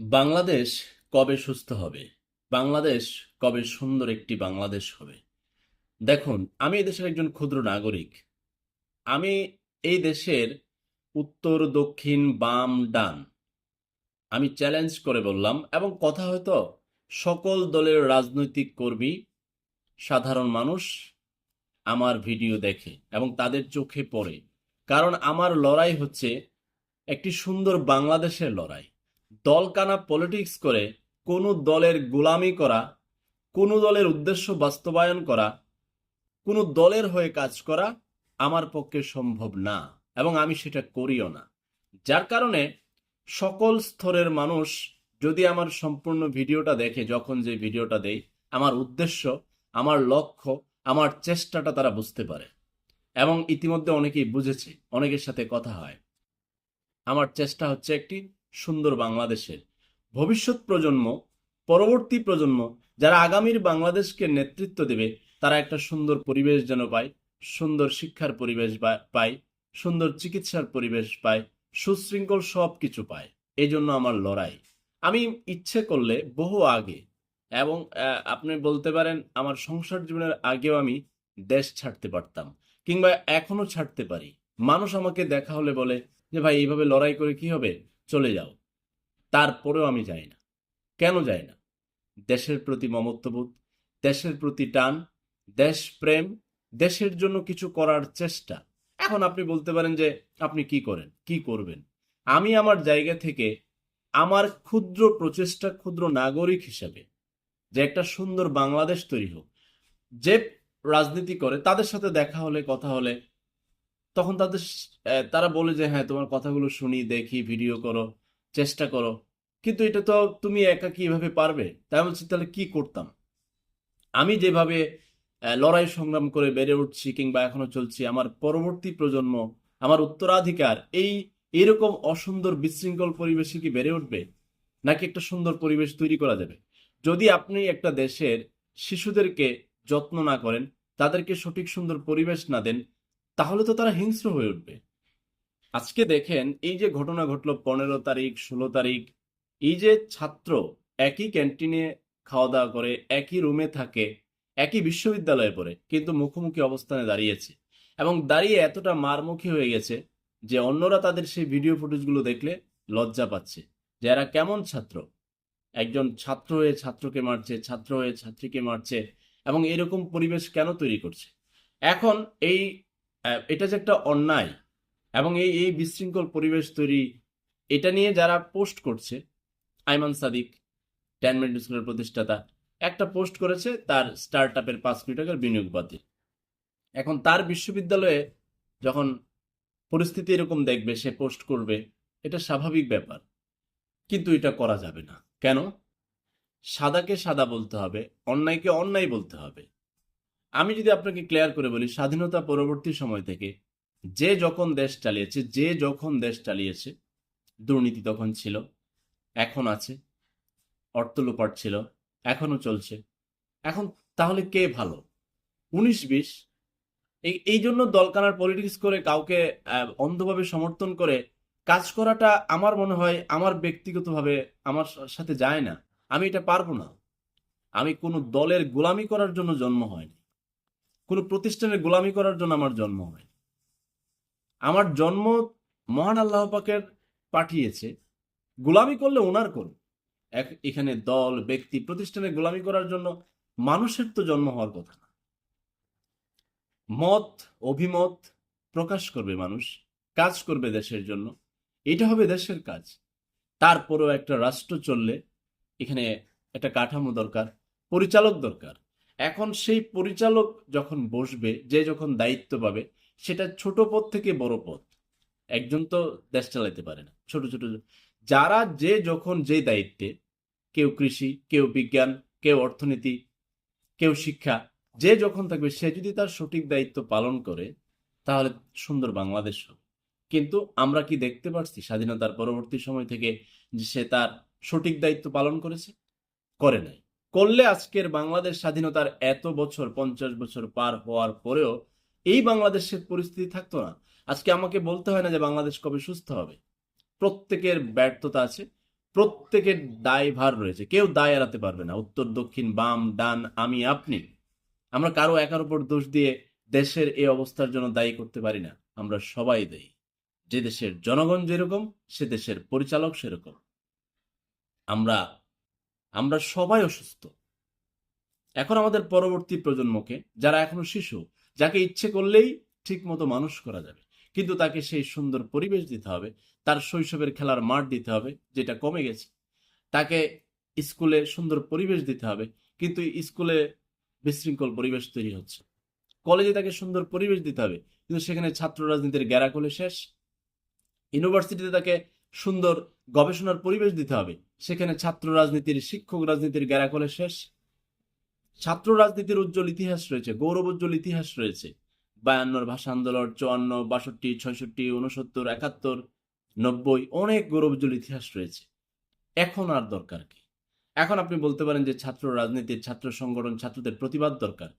বাংলাদেশ কবে সুস্থ হবে? বাংলাদেশ কবে সুন্দর একটি বাংলাদেশ হবে? দেখুন, আমি এই দেশের একজন ক্ষুদ্র নাগরিক। আমি এই দেশের উত্তর, দক্ষিণ, বাম, ডান। আমি চ্যালেঞ্জ করে বললাম এবং কথা হয়তো সকল দলের রাজনৈতিক কর্মী, সাধারণ মানুষ আমার ভিডিও দেখে এবং তাদের চোখে পড়ে। কারণ আমার লড়াই হচ্ছে একটি সুন্দর বাংলাদেশের লড়াই। দলকানা পলিটিক্স করে কোনো দলের গোলামি করা, কোনো দলের উদ্দেশ্য বাস্তবায়ন করা, কোনো দলের হয়ে কাজ করা আমার পক্ষে সম্ভব না এবং আমি সেটা করিও না। যার কারণে সকল স্তরের মানুষ যদি আমার সম্পূর্ণ ভিডিওটা দেখে, যখন যে ভিডিওটা দেই, আমার উদ্দেশ্য, আমার লক্ষ্য, আমার চেষ্টাটা তারা বুঝতে পারে। এবং ইতিমধ্যে অনেকেই বুঝেছে, অনেকের সাথে কথা হয়। আমার চেষ্টা হচ্ছে একটি সুন্দর বাংলাদেশের। ভবিষ্যৎ প্রজন্ম, পরবর্তী প্রজন্ম, যারা আগামীর বাংলাদেশকে নেতৃত্ব দেবে, তারা একটা সুন্দর পরিবেশ যেন পায়, সুন্দর শিক্ষার পরিবেশ পায়, সুন্দর চিকিৎসার পরিবেশ পায়, সুশৃঙ্খল সব কিছু পায়। এই জন্য আমার লড়াই। আমি ইচ্ছে করলে বহু আগে এবং আপনি বলতে পারেন আমার সংসার জীবনের আগেও আমি দেশ ছাড়তে পারতাম কিংবা এখনও ছাড়তে পারি। মানুষ আমাকে দেখা হলে বলে যে, ভাই, এইভাবে লড়াই করে কি হবে? চলে যাও। তারপরেও আমি যাই না। কেন যাই না? দেশের প্রতি মমত্ববোধ, দেশের প্রতি টান দেশপ্রেম দেশের জন্য কিছু করার চেষ্টা। এখন আপনি বলতে পারেন যে, আপনি কি করেন? কি করবেন? আমি আমার জায়গা থেকে আমার ক্ষুদ্র প্রচেষ্টা, ক্ষুদ্র নাগরিক হিসেবে যে একটা সুন্দর বাংলাদেশ তৈরি হোক, যে রাজনীতি করে, তাদের সাথে দেখা হলে, কথা হলে তখন তাদের তারা বলে যে হ্যাঁ তোমার কথাগুলো শুনি, দেখি ভিডিও করো, চেষ্টা করো। কিন্তু এটা তো তুমি একা কীভাবে পারবে? তাই বলছি, তাহলে কি করতাম? আমি যেভাবে লড়াই সংগ্রাম করে বেড়ে উঠছি কিংবা এখনও চলছি, আমার পরবর্তী প্রজন্ম, আমার উত্তরাধিকার, এই এরকম অসুন্দর বিশৃঙ্খল পরিবেশে কি বেড়ে উঠবে? নাকি একটা সুন্দর পরিবেশ তৈরি করা যাবে? যদি আপনি একটা দেশের শিশুদেরকে যত্ন না করেন, তাদেরকে সঠিক সুন্দর পরিবেশ না দেন তাহলে তো তারা হিংস্র হয়ে উঠবে। আজকে দেখেন, এই যে ঘটনা ঘটলো পনেরো তারিখ, ষোলো তারিখ, এই যে ছাত্র একই ক্যান্টিনে খাওয়া দাওয়া করে, একই রুমে থাকে, একই বিশ্ববিদ্যালয়ে পড়ে, কিন্তু মুখোমুখি অবস্থানে দাঁড়িয়েছে এবং দাঁড়িয়ে এতটা মারমুখী হয়ে গেছে যে অন্যরা তাদের সেই ভিডিও ফুটেজগুলো দেখলে লজ্জা পাচ্ছে যে এরা কেমন ছাত্র। একজন ছাত্র হয়ে ছাত্রকে মারছে, ছাত্র হয়ে ছাত্রীকে মারছে এবং এরকম পরিবেশ কেন তৈরি করছে? এখন এই এটা যে একটা অন্যায় এবং এই এই বিশৃঙ্খল পরিবেশ তৈরি, এটা নিয়ে যারা পোস্ট করছে, আইমান সাদিক, টেন মিনিট স্কুলের প্রতিষ্ঠাতা, একটা পোস্ট করেছে তার স্টার্ট আপের পাঁচ কোটি টাকার বিনিয়োগ বাতিল। এখন তার বিশ্ববিদ্যালয়ে যখন পরিস্থিতি এরকম দেখবে, সে পোস্ট করবে, এটা স্বাভাবিক ব্যাপার। কিন্তু এটা করা যাবে না। কেন? সাদাকে সাদা বলতে হবে, অন্যায়কে অন্যায় বলতে হবে। আমি যদি আপনাকে ক্লিয়ার করে বলি, স্বাধীনতা পরবর্তী সময় থেকে যে যখন দেশ চালিয়েছে, যে যখন দেশ চালিয়েছে, দুর্নীতি তখন ছিল, এখন আছে অর্থ লোপাট ছিল এখনও চলছে। এখন তাহলে কে ভালো? উনিশ বিশ, এই এই জন্য দলকানার পলিটিক্স করে কাউকে অন্ধভাবে সমর্থন করে কাজ করাটা আমার মনে হয় আমার ব্যক্তিগতভাবে আমার সাথে যায় না। আমি এটা পারব না। আমি কোনো দলের গোলামি করার জন্য জন্ম হয়নি। কোনো প্রতিষ্ঠানের গোলামি করার জন্য আমার জন্ম হয়। আমার জন্ম মহান আল্লাহ পাকের পাঠিয়েছে। গোলামি করলে ওনার করুন। এক- এখানে দল, ব্যক্তি, প্রতিষ্ঠানে গোলামি করার জন্য মানুষের তো জন্ম হওয়ার কথা না। মত, অভিমত প্রকাশ করবে মানুষ, কাজ করবে দেশের জন্য। এটা হবে দেশের কাজ। তারপরেও একটা রাষ্ট্র চললে এখানে একটা কাঠামো দরকার, পরিচালক দরকার। এখন সেই পরিচালক যখন বসবে, যে যখন দায়িত্ব পাবে, সেটা ছোট পদ থেকে বড় পদ একজন তো দেশ চালাইতে পারে না। ছোট ছোট। যারা যে যখন যে দায়িত্বে, কেউ কৃষি, কেউ বিজ্ঞান, কেউ অর্থনীতি, কেউ শিক্ষা, যে যখন থাকবে, সে যদি তার সঠিক দায়িত্ব পালন করে, তাহলে সুন্দর বাংলাদেশ হবে। কিন্তু আমরা কি দেখতে পারছি স্বাধীনতার পরবর্তী সময় থেকে যে সে তার সঠিক দায়িত্ব পালন করেছে? করে নাই। করলে আজকের বাংলাদেশ স্বাধীনতার এত বছর, পঞ্চাশ বছর পার হওয়ার পরেও এই বাংলাদেশের পরিস্থিতি থাকতো না। আজকে আমাকে বলতে হয় না যে বাংলাদেশ কবে সুস্থ হবে। প্রত্যেকের ব্যর্থতা আছে, প্রত্যেকের দায়ভার রয়েছে। কেউ দায় এড়াতে পারবে না। উত্তর, দক্ষিণ, বাম, ডান, আমি, আপনি। আমরা কারও একার উপর দোষ দিয়ে দেশের এই অবস্থার জন্য দায়ী করতে পারি না। আমরা সবাই দেই যে দেশের জনগণ যেরকম, সে দেশের পরিচালক সেরকম। আমরা আমরা সবাই অসুস্থ। এখন আমাদের পরবর্তী প্রজন্মকে, যারা এখনও শিশু, যাকে ইচ্ছে করলেই ঠিক মতো মানুষ করা যাবে, কিন্তু তাকে সেই সুন্দর পরিবেশ দিতে হবে, তার শৈশবের খেলার মাঠ দিতে হবে, যেটা কমে গেছে। তাকে স্কুলে সুন্দর পরিবেশ দিতে হবে, কিন্তু স্কুলে বিশৃঙ্খল পরিবেশ তৈরি হচ্ছে। কলেজে তাকে সুন্দর পরিবেশ দিতে হবে, কিন্তু সেখানে ছাত্র রাজনীতির গ্যারাকলে শেষ। ইউনিভার্সিটিতে তাকে সুন্দর গবেষণার পরিবেশ দিতে হবে। সেখানে ছাত্র রাজনীতির, শিক্ষক রাজনীতির গ্যারাকলে শেষ। ছাত্র রাজনীতির উজ্জ্বল ইতিহাস রয়েছে, গৌরব উজ্জ্বল ইতিহাস রয়েছে। বায়ান্নর ভাষা আন্দোলন, চুয়ান্ন, বাষট্টি, ছয়ষট্টি উনসত্তর একাত্তর, নব্বই, অনেক গৌরবোজ্জ্বল ইতিহাস রয়েছে। এখন আর দরকার কি? এখন আপনি বলতে পারেন যে ছাত্র রাজনীতির, ছাত্র সংগঠন, ছাত্রদের প্রতিবাদ দরকার।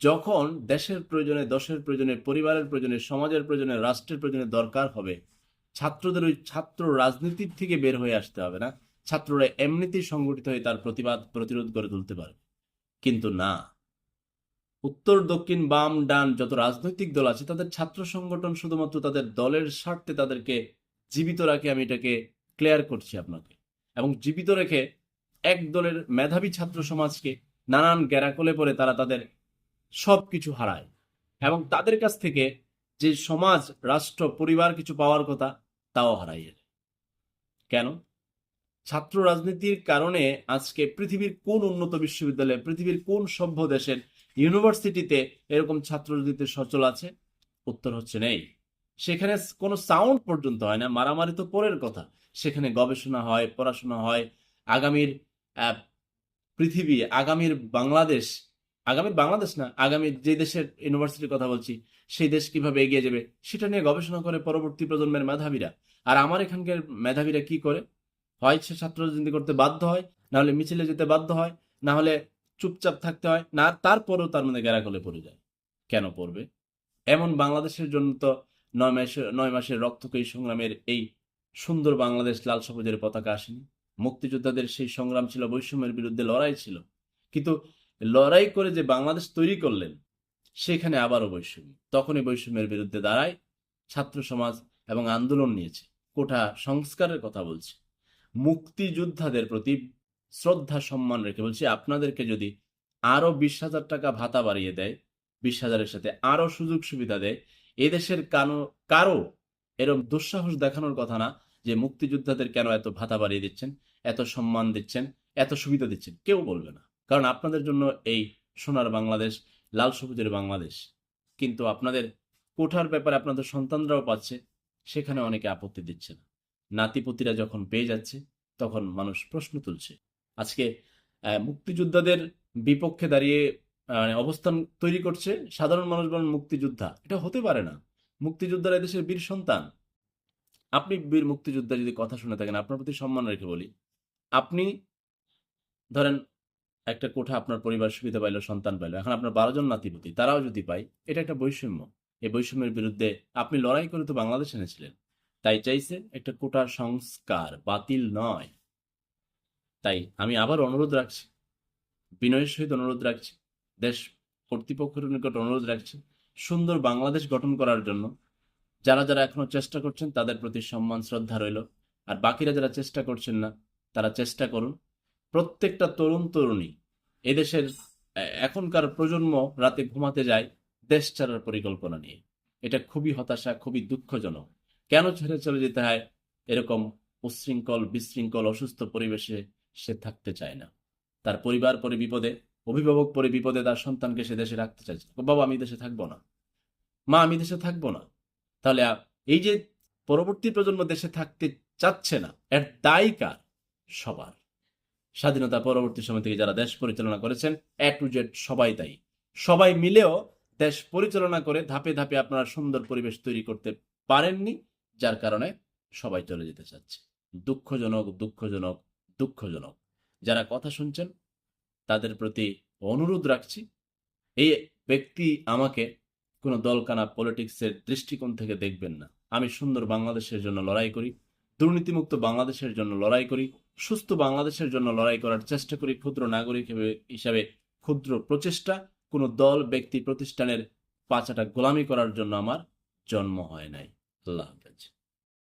যখন দেশের প্রয়োজনে, দশের প্রয়োজনে, পরিবারের প্রয়োজনে, সমাজের প্রয়োজনে, রাষ্ট্রের প্রয়োজনে দরকার হবে ছাত্রদের ওই ছাত্র রাজনীতির থেকে বের হয়ে আসতে হবে না। ছাত্ররা এমনিতেই সংগঠিত হয়ে তার প্রতিবাদ, প্রতিরোধ করে তুলতে পারবে কিন্তু না। উত্তর, দক্ষিণ, বাম, ডান যত রাজনৈতিক দল আছে, তাদের ছাত্র সংগঠন শুধুমাত্র তাদের দলের স্বার্থে তাদেরকে জীবিত রাখে, আমি এটাকে ক্লিয়ার করছি আপনাকে। এবং জীবিত রেখে এক দলের মেধাবী ছাত্র সমাজকে নানান গ্যারাকলে পরে তারা তাদের সব কিছু হারায়। এবং তাদের কাছ থেকে যে সমাজ, রাষ্ট্র, পরিবার কিছু পাওয়ার কথা, তাও হারাইয়ে। কেন? ছাত্র রাজনীতির কারণে আজকে পৃথিবীর কোন উন্নত বিশ্ববিদ্যালয়ে, পৃথিবীর কোন সভ্য দেশের ইউনিভার্সিটিতে এরকম ছাত্র রাজনীতির সচল আছে? উত্তর হচ্ছে নেই। সেখানে কোনো সাউন্ড পর্যন্ত হয় না, মারামারি তো পরের কথা। সেখানে গবেষণা হয়, পড়াশোনা হয়। আগামীর পৃথিবী, আগামীর বাংলাদেশ আগামীর বাংলাদেশ না, আগামী যে দেশের ইউনিভার্সিটির কথা বলছি, সেই দেশ কীভাবে এগিয়ে যাবে, সেটা নিয়ে গবেষণা করে পরবর্তী প্রজন্মের মেধাবীরা। আর আমার এখানকার মেধাবীরা কি করে? হয় সে ছাত্র রাজনীতি করতে বাধ্য হয়, না হলে মিছিলে যেতে বাধ্য হয়, না হলে চুপচাপ থাকতে হয়, না, তারপরেও তার মধ্যে গ্যারাকলে পড়ে যায়। কেন পড়বে? এমন বাংলাদেশের জন্য তো নয় মাসের নয় মাসের রক্তকয়ী সংগ্রামের এই সুন্দর বাংলাদেশ লাল সবুজের পতাকা আসেনি। মুক্তিযোদ্ধাদের সেই সংগ্রাম ছিল বৈষম্যের বিরুদ্ধে লড়াই ছিল। কিন্তু লড়াই করে যে বাংলাদেশ তৈরি করলেন, সেখানে আবারও বৈষম্য। তখনই বৈষম্যের বিরুদ্ধে দাঁড়ায় ছাত্র সমাজ এবং আন্দোলন নিয়েছে। কোঠা সংস্কারের কথা বলছে। মুক্তিযোদ্ধাদের প্রতি শ্রদ্ধা, সম্মান রেখে বলছি, আপনাদেরকে যদি আরও বিশ হাজার টাকা ভাতা বাড়িয়ে দেয়, বিশ হাজারের সাথে আরও সুযোগ সুবিধা দেয়, এদেশের কানো, কারও এরকম দুঃসাহস দেখানোর কথা না যে মুক্তিযোদ্ধাদের কেন এত ভাতা বাড়িয়ে দিচ্ছেন, এত সম্মান দিচ্ছেন, এত সুবিধা দিচ্ছেন, কেউ বলবে না। কারণ আপনাদের জন্য এই সোনার বাংলাদেশ, লাল সবুজের বাংলাদেশ। কিন্তু আপনাদের কোঠার ব্যাপারে আপনাদের সন্তানরাও পাচ্ছে, সেখানে অনেকে আপত্তি দিচ্ছে না। নাতিপুতিরা যখন পেয়ে যাচ্ছে, তখন মানুষ প্রশ্ন তুলছে। আজকে মুক্তিযোদ্ধাদের বিপক্ষে দাঁড়িয়ে মানে অবস্থান তৈরি করছে সাধারণ মানুষ বলেন মুক্তিযোদ্ধা। এটা হতে পারে না। মুক্তিযোদ্ধারা দেশের বীর সন্তান। আপনি বীর মুক্তিযোদ্ধা যদি কথা শুনে থাকেন, আপনার প্রতি সম্মান রেখে বলি। আপনি ধরেন একটা কোঠা আপনার পরিবার সুবিধা পাইলো, সন্তান পাইলো। এখন আপনার বারো জন নাতিপতি, তারাও যদি পায়, এটা একটা বৈষম্য। এই বৈষম্যের বিরুদ্ধে আপনি লড়াই করে তো বাংলাদেশ এনেছিলেন। তাই চাইছে একটা কোটা সংস্কার, বাতিল নয়। তাই আমি আবার অনুরোধ রাখছি, বিনয়ের সহিত অনুরোধ রাখছি, দেশ কর্তৃপক্ষের নিকট অনুরোধ রাখছি, সুন্দর বাংলাদেশ গঠন করার জন্য। যারা যারা এখনও চেষ্টা করছেন, তাদের প্রতি সম্মান, শ্রদ্ধা রইল। আর বাকিরা যারা চেষ্টা করছেন না, তারা চেষ্টা করুন। প্রত্যেকটা তরুণ তরুণী এদেশের এখনকার প্রজন্ম রাতে ঘুমাতে যায় দেশ ছাড়ার পরিকল্পনা নিয়ে। এটা খুবই হতাশা, খুবই দুঃখজনক। কেন ছেড়ে চলে যেতে হয়? এরকম উচ্ছৃঙ্খল, বিশৃঙ্খল, অসুস্থ পরিবেশে সে থাকতে চায় না। তার পরিবার পরে বিপদে, অভিভাবক পরে বিপদে, তার সন্তানকে সে দেশে রাখতে চাইছে। বাবা, আমি দেশে থাকব না। মা, আমি দেশে থাকব না। তাহলে এই যে পরবর্তী প্রজন্ম দেশে থাকতে চাচ্ছে না, এর দায়ী কার? সবার। স্বাধীনতা পরবর্তী সময় থেকে যারা দেশ পরিচালনা করেছেন এ টু জেড সবাই দায়ী। সবাই মিলেও দেশ পরিচালনা করে ধাপে ধাপে আপনারা সুন্দর পরিবেশ তৈরি করতে পারেননি, যার কারণে সবাই চলে যেতে চাচ্ছে। দুঃখজনক দুঃখজনক দুঃখজনক। যারা কথা শুনছেন, তাদের প্রতি অনুরোধ রাখছি, এই ব্যক্তি আমাকে কোনো দলকানা পলিটিক্সের দৃষ্টিকোণ থেকে দেখবেন না। আমি সুন্দর বাংলাদেশের জন্য লড়াই করি, দুর্নীতিমুক্ত বাংলাদেশের জন্য লড়াই করি সুস্থ বাংলাদেশের জন্য লড়াই করার চেষ্টা করি ক্ষুদ্র নাগরিক হিসাবে ক্ষুদ্র প্রচেষ্টা, কোনো দল, ব্যক্তি, প্রতিষ্ঠানের পাঁচাটা গোলামি করার জন্য আমার জন্ম হয় নাই। আল্লাহ হাফেজ।